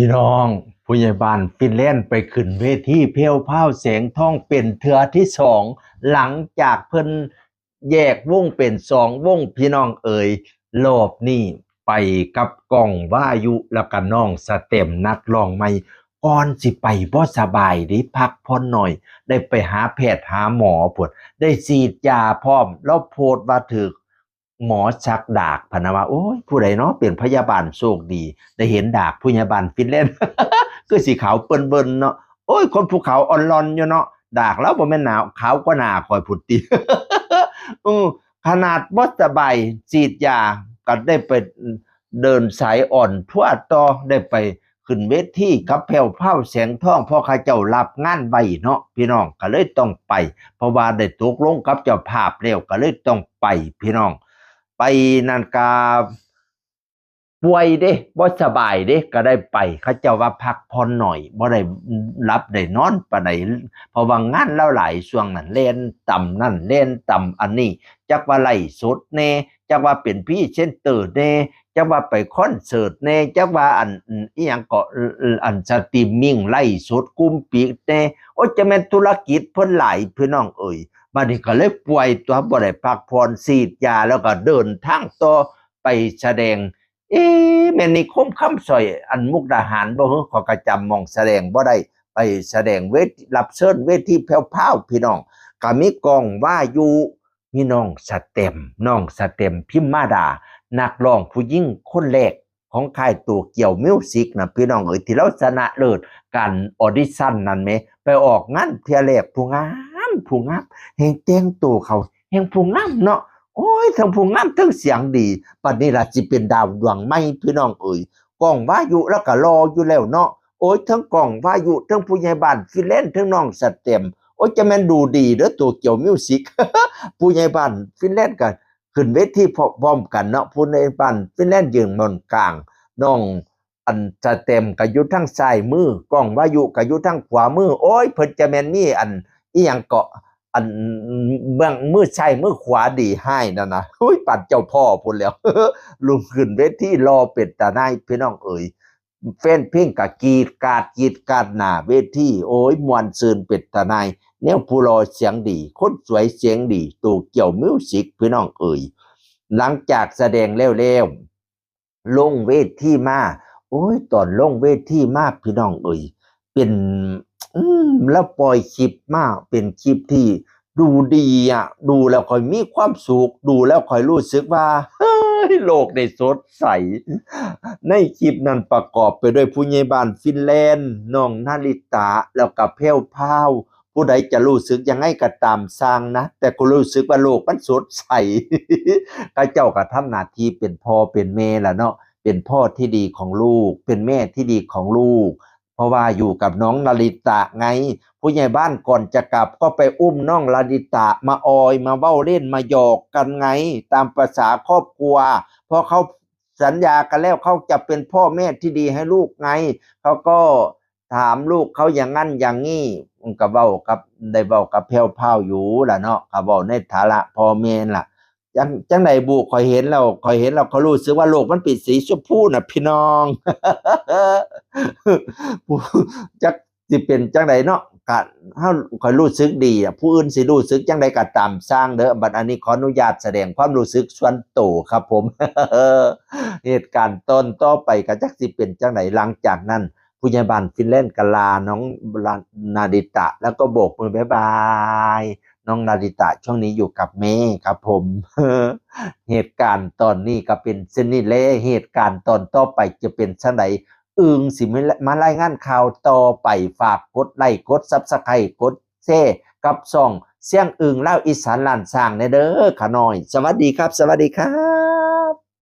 พี่น้องผู้ใหญ่บ้านฟินแลนด์ไปขึ้นเวทีเพลวพราวแสงทองเป็นเทือที่สองหลังจากเพิ่นแยกวงเป็นสองวงพี่น้องเอ่ยรอบนี้ไปกับกองว่ายุแล้วก็น้องสเต็มนักร้องใหม่ก่อนสิไปบ่สบายดิพักผ่อนหน่อย ได้ไปหาแพทย์หาหมอพุ่นได้ฉีดยาพร้อม แล้วโพดว่าถึก หมอชักดากพนะว่าโอ้ยผู้ใดเนาะเป็นพยาบาลโชคดี ได้เห็นดากผู้พยาบาลฟินแลนด์คือสีขาวเปิ้นเบิ้นเนาะโอ้ยคนภูเขาอ่อนรอนอยู่เนาะดากแล้วบ่แม่นหนาวขาวกว่าหนาคอยผุดติอือขนาดบ่สบายฉีดยาก็ได้ไปเดินสายอ่อนทั่วต่อได้ไปขึ้นเวทีกับแผ่วเผาแสงทองพราะเขาเจ้ารับงานไว้เนาะพี่น้องก็เลยต้องไป เพราะว่าได้ตกลงกับเจ้าภาพแล้วก็เลยต้องไปพี่น้อง ไปนันกาป่วยเด้บ่สบายเด้ก็ได้ไป เขาเจ้าว่าพักผ่อนหน่อยบ่ได้รับได้นอนปานใดเพราะว่างานเล่าหลายช่วงนั้นเล่นต่ำนั่นเล่นต่ำอันนี้จักว่าไล่สดแน่จักว่าเป็นพี่เช่นเตอร์แน่จักว่าไปคอนเสิร์ตแน่จักว่าอันอีหยังก็อันสตรีมมิ่งไล่สดกุมปีกแน่โอ้จะแม่นธุรกิจเพิ่นหลายพี่น้องเอ่ย บัดนี้ก็เลยป่วยตัวบ่ได้พักผ่อนฉีดยาแล้วก็เดินทางต่อไปแสดง เอ๊ะแม่นนิคมคำสอย อันมุกดาหารบ่ฮู้ขอกระจำมองแสดงบ่ได้ไปแสดงเวทรับเชิญเวทีแผ่วๆพี่น้องก็มีกองว่าอยู่มีน้องสเต็มน้องสเต็มพิมมาดา นักร้องผู้หญิงคนแรกของค่ายตัวเกี่ยวมิวสิกนะพี่น้องเอ้ยที่เราชนะเลิศการออดิชั่นนั่นแหม ไปออกงานเที่ยแรกผู้งา ผู้งามแห่งแต่งตัวเขาแห่งผู้งามเนาะโอ้ยทั้งผู้งามทั้งเสียงดีปัดนี้ล่ะสิเป็นดาวดวงใหม่พี่น้องเอ่ยกล้องวายุแล้วก็รออยู่แล้วเนาะโอ้ยทั้งกล้องวายุทั้งผู้ใหญ่บ้านฟินแลนทั้งน้องสเต็มโอ้ยจะแม่นดูดีเด้อตัวเกี่ยวมิวสิกผู้ใหญ่บ้านฟินแลนด์กันขึ้นเวทีพร้อมกันเนาะผู้ใหญ่บ้านฟินแลนด์ยืนบนกลางน้องอันจะเต็มกับยุทั้งซ้ายมือกล้องวายุกับยุทั้งขวามือ โอ้ยเพิ่นจะแม่นมีอัน อีหยังเกาะอันเบื้องมือซ้ายมือขวาดีให้นั่นนะโอ้ยปัดเจ้าพ่อพุ่นแล้วลุงขึ้นเวทีรอเป็ดตาหนาพี่น้องเอ๋ยแฟนเพลงกะกีดกาดกีดกาดหนาเวทีโอ้ยมวนซืนเป็ดตาหนายแนวผู้รอเสียงดี คนสวยเสียงดีตูเกี่ยวมิวสิกพี่น้องเอ๋ยหลังจากแสดงแล้วๆลงเวทีมาโอ้ยตอนลงเวทีมากพี่น้องเอ่ย เป็นอืแล้วปล่อยคลิปมากเป็นคลิปที่ดูดีอะ ดูแล้วค่อยมีความสุข ดูแล้วค่อยรู้สึกว่าเฮ้ยโลกได้สดใส ในคลิปนั้นประกอบไปด้วยผู้ใหญ่บ้านฟินแลนด์น้องนาริตาแล้วก็เพลวพราวผู้ใดจะรู้สึกยังไงก็ตามสร้างนะ แต่ก็รู้สึกว่าโลกมันสดใสก็เจ้าก็ทำหน้าที่เป็นพ่อเป็นแม่ละเนาะเป็นพ่อที่ดีของลูก เป็นแม่ที่ดีของลูก เพราะว่าอยู่กับน้องนาริตะไง ผู้ใหญ่บ้านก่อนจะกลับก็ไปอุ้มน้องนาริตะมาออยมาเบ้าเล่นมาหยอกกันไง ตามประษาครอบครัวเพราะเขาสัญญากันแล้วเขาจะเป็นพ่อแม่ที่ดีให้ลูกไงเขาก็ถามลูกเขาอย่างนั้นอย่างนี้มันก็เบ้ากับได้เบ้ากับแพ้วพราวอยู่ล่ะเนาะก็เบ้าในฐานะพ่อแม่ล่ะ จังจังไหนบุคอยเห็นเราคอยเห็นเราเขารู้สึกว่าโลกมันป็นสีชมพูน่ะ พี่น้องจักสิเป็นจังไหนเนาะกะเฮาคอยรู้สึกดีอะผู้อื่นสิรู้สึกจังใดก็ตามสร้างเด้อบัดอันนี้ขออนุญาตแสดงความรู้สึกส่วนตัวครับ ผมเหตุการณ์ต้นต่อไปก็จักสิเป็นจังไหนหลังจากนั้นผู้ใหญ่บ้านฟินแลนด์กลาน้องนาดิตะ แล้วก็โบกมือบายบาย น้องนาริตะช่วงนี้อยู่กับแม่ครับผม เหตุการณ์ตอนนี้ก็เป็นเซนนี้เลยเหตุการณ์ตอนต่อไปจะเป็นเช่นไรอึงสิมามารายงานข่าวต่อไปฝากกดไลค์กดซับสไครต์กดแชร์กับซ่องเสียงอึงเล่าอีสานลานสร้างในเด้อขาน้อย สวัสดีครับ สวัสดีครับ